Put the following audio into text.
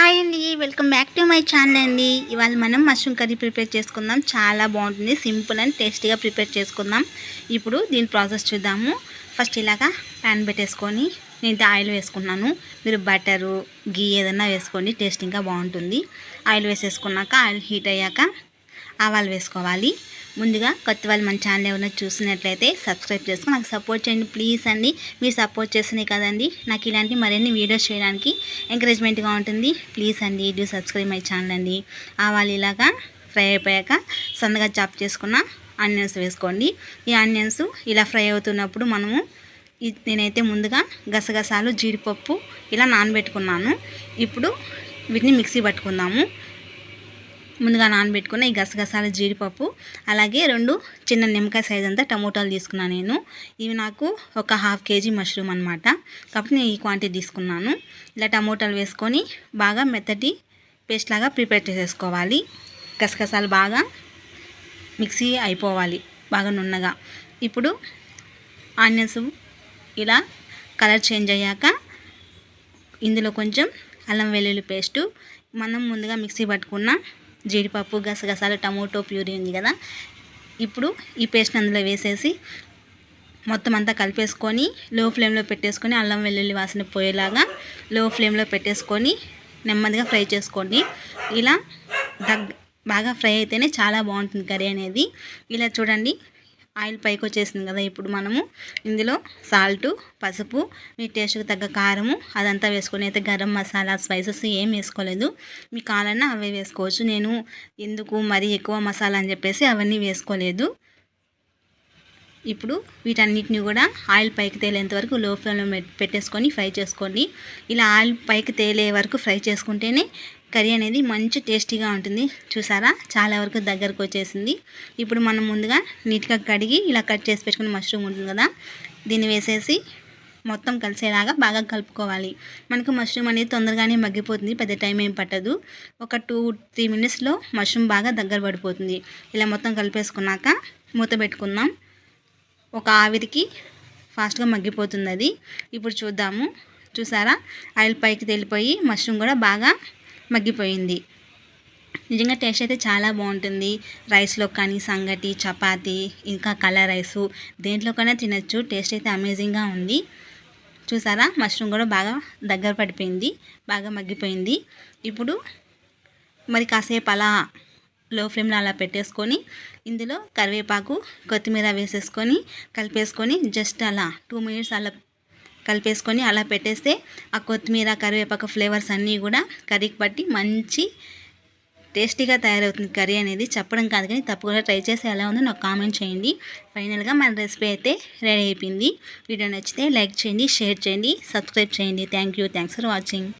Hi అండి welcome back to my channel అండి. ఇవాళ మనం మష్రూమ్ కర్రీ ప్రిపేర్ చేసుకుందాం. చాలా బాగుంటుంది సింపుల్ అండ్ టేస్టీగా ప్రిపేర్ చేసుకుందాం. ఇప్పుడు దీని ప్రాసెస్ చూద్దాము. ఫస్ట్ ఇలాగా ప్యాన్ పెట్టేసుకొని నేను ఆయిల్ వేసుకున్నాను. మీరు బటరు గీ ఏదైనా వేసుకోండి టేస్టింగ్గా బాగుంటుంది. ఆయిల్ వేసేసుకున్నాక ఆయిల్ హీట్ అయ్యాక ఆవాలు వేసుకోవాలి. ముందుగా కొత్త వాళ్ళు మన ఛానల్ ఏమైనా చూసినట్లయితే సబ్స్క్రైబ్ చేసుకుని నాకు సపోర్ట్ చేయండి ప్లీజ్ అండి. మీరు సపోర్ట్ చేస్తున్నాయి కదండి. నాకు ఇలాంటి మరిన్ని వీడియోస్ చేయడానికి ఎంకరేజ్మెంట్గా ఉంటుంది. ప్లీజ్ అండి డూ సబ్స్క్రైబ్ మై ఛానల్ అండి. ఆవాలు ఇలాగా ఫ్రై అయిపోయాక సన్నగా చాప్ చేసుకున్న ఆనియన్స్ వేసుకోండి. ఈ ఆనియన్స్ ఇలా ఫ్రై అవుతున్నప్పుడు మనము నేనైతే ముందుగా గసగసాలు జీడిపప్పు ఇలా నానబెట్టుకున్నాను. ఇప్పుడు వీటిని మిక్సీ పట్టుకుందాము. ముందుగా నానబెట్టుకున్న ఈ గసగసాల జీడిపప్పు అలాగే రెండు చిన్న నిమ్మకాయ సైజ్ అంతా టమోటాలు తీసుకున్నాను నేను. ఇవి నాకు ఒక హాఫ్ కేజీ మష్రూమ్ అనమాట కాబట్టి నేను ఈ క్వాంటిటీ తీసుకున్నాను. ఇలా టమోటాలు వేసుకొని బాగా మెత్తటి పేస్ట్ లాగా ప్రిపేర్ చేసేసుకోవాలి. గసగసాలు బాగా మిక్సీ అయిపోవాలి బాగా నున్నగా. ఇప్పుడు ఆనియన్స్ ఇలా కలర్ చేంజ్ అయ్యాక ఇందులో కొంచెం అల్లం వెల్లుల్లి పేస్టు మనం ముందుగా మిక్సీ పట్టుకున్న జీడిపప్పు గసగసాలు టమోటో ప్యూరీ ఉంది కదా. ఇప్పుడు ఈ పేస్ట్ అందులో వేసేసి మొత్తం అంతా కలిపేసుకొని లో ఫ్లేమ్లో పెట్టేసుకొని అల్లం వెల్లుల్లి వాసన పోయేలాగా లో ఫ్లేమ్లో పెట్టేసుకొని నెమ్మదిగా ఫ్రై చేసుకోండి. ఇలా దగ్ బాగా ఫ్రై అయితేనే చాలా బాగుంటుంది కర్రీ అనేది. ఇలా చూడండి ఆయిల్ పైకి వచ్చేసింది కదా ఇప్పుడు మనము ఇందులో సాల్ట్ పసుపు మీ టేస్ట్కి తగ్గ కారము అదంతా వేసుకొని అయితే గరం మసాలా స్పైసెస్ ఏం వేసుకోలేదు. మీ కావాలన్నా అవే వేసుకోవచ్చు. నేను ఎందుకు మరీ ఎక్కువ మసాలా అని చెప్పేసి అవన్నీ వేసుకోలేదు. ఇప్పుడు వీటన్నిటిని కూడా ఆయిల్ పైకి తేలేంత వరకు లో ఫ్లేమ్లో పెట్టేసుకొని ఫ్రై చేసుకోండి. ఇలా ఆయిల్ పైకి తేలే వరకు ఫ్రై చేసుకుంటేనే కర్రీ అనేది మంచి టేస్టీగా ఉంటుంది. చూసారా? చాలా వరకు దగ్గరకు వచ్చేసింది. ఇప్పుడు మనం ముందుగా నీట్గా కడిగి ఇలా కట్ చేసి పెట్టుకుని మష్రూమ్ ఉంటుంది కదా? దీన్ని వేసేసి మొత్తం కలిసేలాగా బాగా కలుపుకోవాలి. మనకు మష్రూమ్ అనేది తొందరగానే మగ్గిపోతుంది. పెద్ద టైం ఏం పట్టదు. ఒక టూ త్రీ మినిట్స్లో మష్రూమ్ బాగా దగ్గర పడిపోతుంది. ఇలా మొత్తం కలిపేసుకున్నాక మూత పెట్టుకుందాం. ఒక ఆవిరికి ఫాస్ట్గా మగ్గిపోతుంది అది. ఇప్పుడు చూద్దాము. చూసారా? ఆయిల్ పైకి తెలిపోయి మష్రూమ్ కూడా బాగా మగ్గిపోయింది. నిజంగా టేస్ట్ అయితే చాలా బాగుంటుంది. రైస్లో కానీ సంగటి చపాతి ఇంకా కలర్ రైసు దేంట్లోకైనా తినచ్చు. టేస్ట్ అయితే అమేజింగ్గా ఉంది. చూసారా? మష్రూమ్ కూడా బాగా దగ్గర పడిపోయింది. బాగా మగ్గిపోయింది. ఇప్పుడు మరి కాసేపు అలా లో ఫ్లేమ్లో అలా పెట్టేసుకొని ఇందులో కరివేపాకు కొత్తిమీర వేసేసుకొని కలిపేసుకొని జస్ట్ అలా టూ మినిట్స్ అలా కలిపేసుకొని అలా పెట్టేస్తే ఆ కొత్తిమీర కరివేపాకు ఫ్లేవర్స్ అన్నీ కూడా కర్రీకి పట్టి మంచి టేస్టీగా తయారవుతుంది కర్రీ అనేది. చెప్పడం కాదు కానీ తప్పకుండా ట్రై చేసి ఎలా ఉందో నాకు కామెంట్ చేయండి. ఫైనల్గా మన రెసిపీ అయితే రెడీ అయిపోయింది. వీడియో నచ్చితే లైక్ చేయండి షేర్ చేయండి సబ్స్క్రైబ్ చేయండి. Thank you. Thanks for watching.